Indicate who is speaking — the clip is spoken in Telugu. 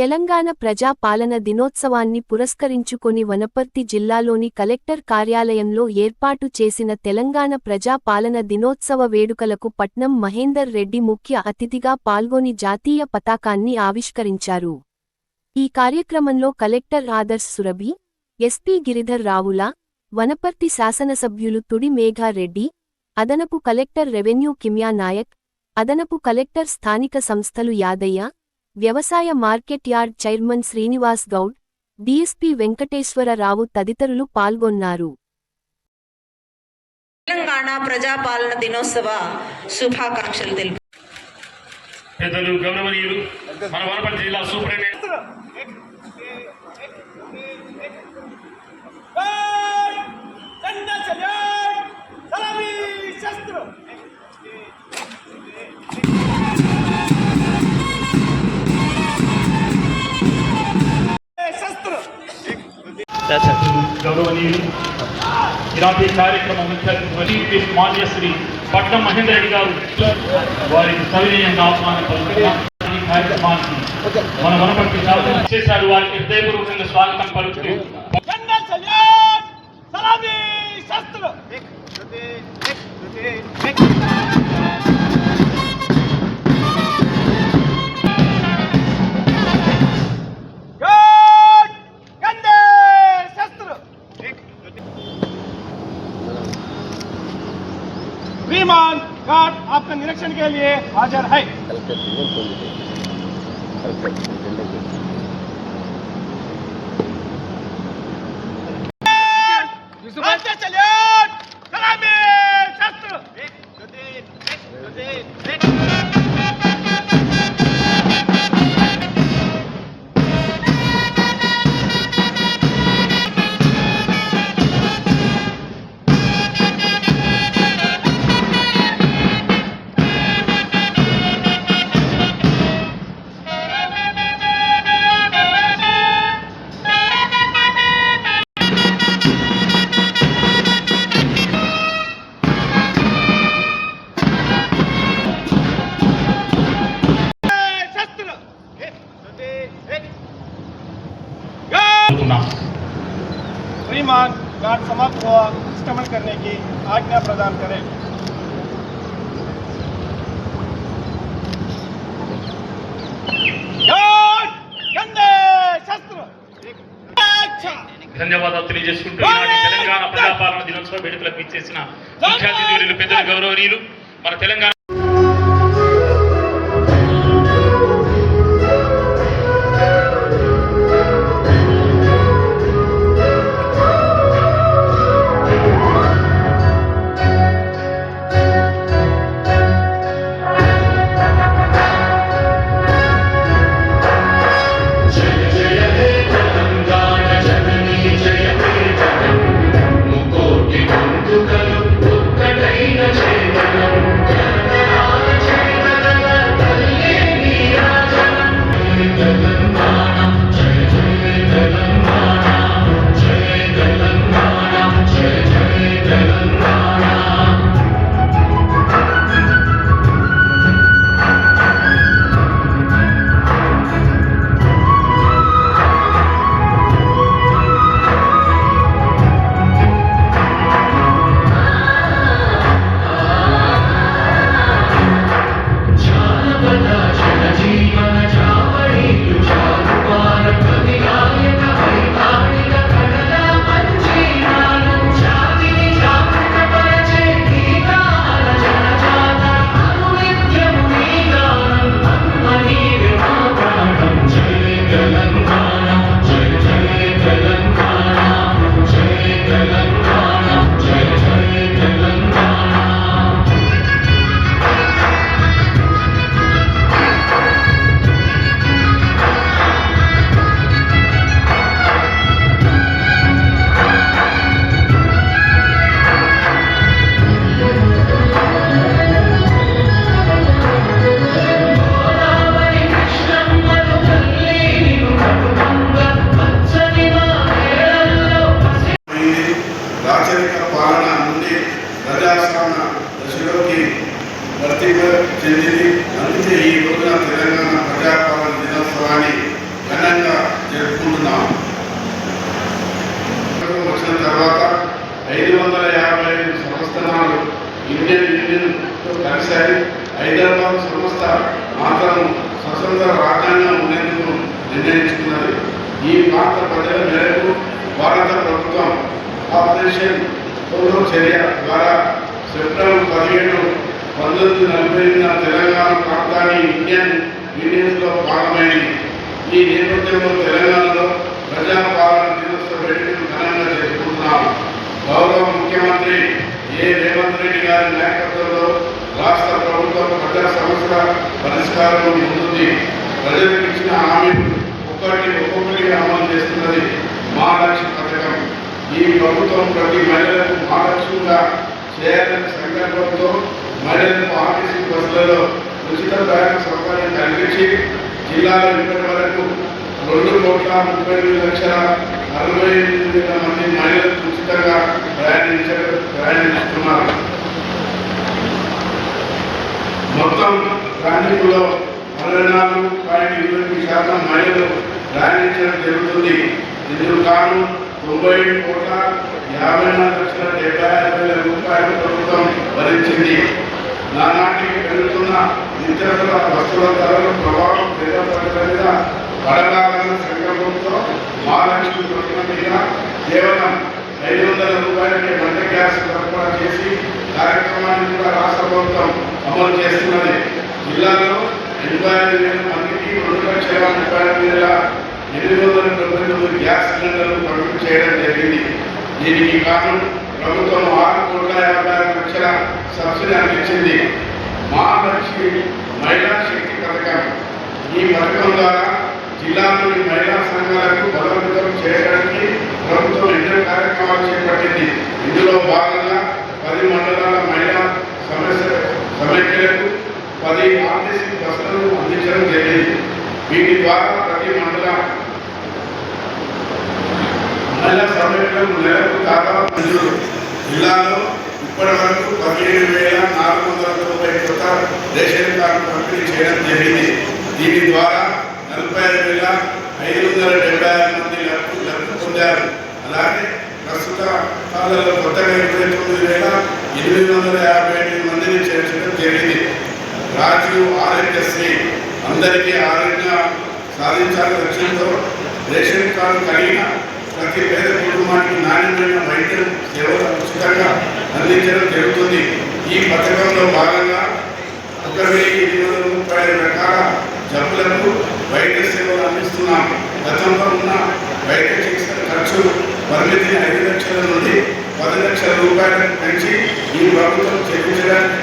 Speaker 1: తెలంగాణ ప్రజా పాలన దినోత్సవాన్ని పురస్కరించుకొని వనపర్తి జిల్లాలోని కలెక్టర్ కార్యాలయంలో ఏర్పాటు చేసిన తెలంగాణ ప్రజా పాలన దినోత్సవ వేడుకలకు పట్నం మహేందర్ రెడ్డి ముఖ్య అతిథిగా పాల్గొని జాతీయ పతాకాన్ని ఆవిష్కరించారు. ఈ కార్యక్రమంలో కలెక్టర్ ఆదర్శ్ సురభి ఎస్పీ గిరిధర్ రావుల వనపర్తి శాసనసభ్యులు తుడి మేఘారెడ్డి అదనపు కలెక్టర్ రెవెన్యూ కిమ్యా నాయక్ అదనపు కలెక్టర్ స్థానిక సంస్థలు యాదయ్య వ్యవసాయ market yard chairman Srinivas Goud DSP Venkateswara Rao తదితరులు పాల్గొన్నారు
Speaker 2: తెలంగాణ ప్రజాపాలన దినోత్సవ శుభాకాంక్షలు తెలుపు
Speaker 3: పెద్దలు గౌరవనీయులు మన వనపర్తి జిల్లా superintendent
Speaker 4: Ganda Salyan! Salami Shastro! శస్త్ర
Speaker 3: గౌరవనీయులు ఇలాంటి కార్యక్రమం ముఖ్య మాన్య శ్రీ పట్నం మహేందర్ రెడ్డి గారు. వారికి సవినీయంగా ఆహ్వానం పలుకుతున్నా. ఈ కార్యక్రమానికి మన వనపర్తి చేశారు వారికి హృదయపూర్వకంగా స్వాగతం పలుకుతూ
Speaker 4: సలామి శస్త్ర के लिए हाजिर है। गंदे सल्यान सलामी
Speaker 3: కోరుతున్నాం.
Speaker 4: श्रीमान गार्ड समाप्त हुआ निष्क्रमण करने की आज्ञा प्रदान करें गार्ड गंदे शस्त्र अच्छा
Speaker 3: ధన్యవాదాలు తెలియజేసుకుంటూ ఈనాటి తెలంగాణ ప్రజాపాలన దినోత్సవ వేడుకలకు ఇచ్చేసిన ముఖ్య అతిథులు పెద్దలు గౌరవనీయులు మన తెలంగాణ
Speaker 5: చెందింది అందుకే ఈ రోజున తెలంగాణ ప్రజాపాలన దినోత్సవాన్ని ఘనంగా జరుపుకుంటున్నాం. వచ్చిన తర్వాత ఐదు వందల యాభై ఐదు సంవత్సరాలు ఇండియన్ యూనియన్తో కలిశాయి. హైదరాబాద్ సంస్థ మాత్రం స్వతంత్ర రాజ్యాంగం ఉండేందుకు నిర్ణయించుకున్నది. ఈ పాత్ర ప్రజల మేరకు భారత ప్రభుత్వం ఆపరేషన్ పూర్వ చర్య ద్వారా సెప్టెంబర్ పదిహేడు పంతొమ్మిది నలభై ఎనిమిదిన తెలంగాణ ప్రాంతాన్ని ఇండియన్ యూనియన్స్లో భాగమైంది ఈ నేపథ్యంలో తెలంగాణలో ప్రజాపాలన దినోత్సవ వేడుకలు ఘనంగా జరుపుకుంటున్నాం గౌరవ ముఖ్యమంత్రి ఏ రేవంత్ రెడ్డి గారి నాయకత్వంలో రాష్ట్ర ప్రభుత్వం ప్రజా సమస్యల పరిష్కారం ముందుంది. ప్రజలకు ఇచ్చిన హామీలు ఒక్కటి ఒక్కొక్కటి అమలు చేస్తున్నది మహాలక్ష్మి పథకం. ఈ ప్రభుత్వం ప్రతి మహిళలకు మహాలక్ష్మిగా చేయాలనే సంకల్పంతో మహిళలకు ఆర్టీసీ బస్సులలో ఉచిత ప్రయాణ సౌకర్యం కల్పించి జిల్లాలో ఇప్పటి వరకు రెండు కోట్ల ముప్పై ఎనిమిది లక్షల అరవై ఎనిమిది వేల మంది మహిళలు ఉచితంగా ప్రయాణించ ప్రయాణిస్తున్నారు. మొత్తం ప్రయాణికుల్లో అరవై నాలుగు పాయింట్ ఇరవై శాతం మహిళలు ప్రయాణించడం జరుగుతుంది. ఇందుకు గాను తొంభై ఏడు కోట్ల యాభై నాలుగు లక్షల డెబ్బై ఆరు వేల రూపాయలు ప్రభుత్వం భరించింది. నానాటికి పెరుగుతున్న నిత్యావసర వస్తువుల ధరల ప్రభావం పేద ప్రజల మీద పడగాలని సంకల్పంతో మహాలక్ష్మి పథకం మీద కేవలం ఐదు వందల రూపాయలకి వంట గ్యాస్ సరఫరా చేసి కార్యక్రమాన్ని కూడా రాష్ట్ర ప్రభుత్వం అమలు చేస్తున్నది. జిల్లాలో ఎనభై ఐదు వేల మందికి రెండు లక్షల ముప్పై ఐదు వేల ఎనిమిది వందల తొంభై తొమ్మిది గ్యాస్ సిలిండర్లు పంపిణీ చేయడం జరిగింది. దీనికి కారణం ప్రభుత్వం ఆరు కోట్ల యాభై ఆరు లక్షల సబ్సిడీ అందించింది మహాలక్ష్మి మహిళా శక్తి పథకం. ఈ పథకం ద్వారా జిల్లాలోని మహిళా సంఘాలకు బలోపేతం చేయడానికి ప్రభుత్వం ఎన్నో కార్యక్రమాలు చేపట్టింది. ఇందులో భాగంగా పది మండలాల మహిళా సమస్య సమైక్యలకు పది ఆర్టీసీ బస్సులను అందించడం జరిగింది. వీటి ద్వారా ప్రతి మండల మహిళా సమైక్యలకు నెలకు దాదాపు మంజూరు జిల్లాలో ఇప్పటి వరకు పదిహేడు వేల నాలుగు వందల తొంభై కొత్త రేషన్ కార్డు పంపిణీ చేయడం జరిగింది. దీని ద్వారా నలభై ఐదు వేల ఐదు వందల డెబ్బై ఆరు మంది లబ్ధి లబ్ధి పొందారు. అలాగే ప్రస్తుత కాలంలో కొత్తగా ఇరవై తొమ్మిది వేల ఎనిమిది వందల యాభై ఎనిమిది మందిని చేర్చడం జరిగింది. రాజీవ్ ఆరోగ్యశ్రీ అందరికీ ఆరోగ్య సాధించాలని లక్ష్యంతో రేషన్ కార్డు కలిగిన ప్రతి పేద కుటుంబానికి నాణ్యమైన వైద్యం సేవలు ఉచితంగా అందించడం జరుగుతుంది. ఈ పథకంలో భాగంగా ఒక వెయ్యి ఎనిమిది వందల ముప్పై ఐదు రకాల జబ్బులకు వైద్య సేవలు అందిస్తున్నాం. గతంలో ఉన్న వైద్య చికిత్స ఖర్చు పరిమితిని ఐదు లక్షల నుండి పది లక్షల రూపాయలకు పెంచి ఈ ప్రభుత్వం చెల్లించడానికి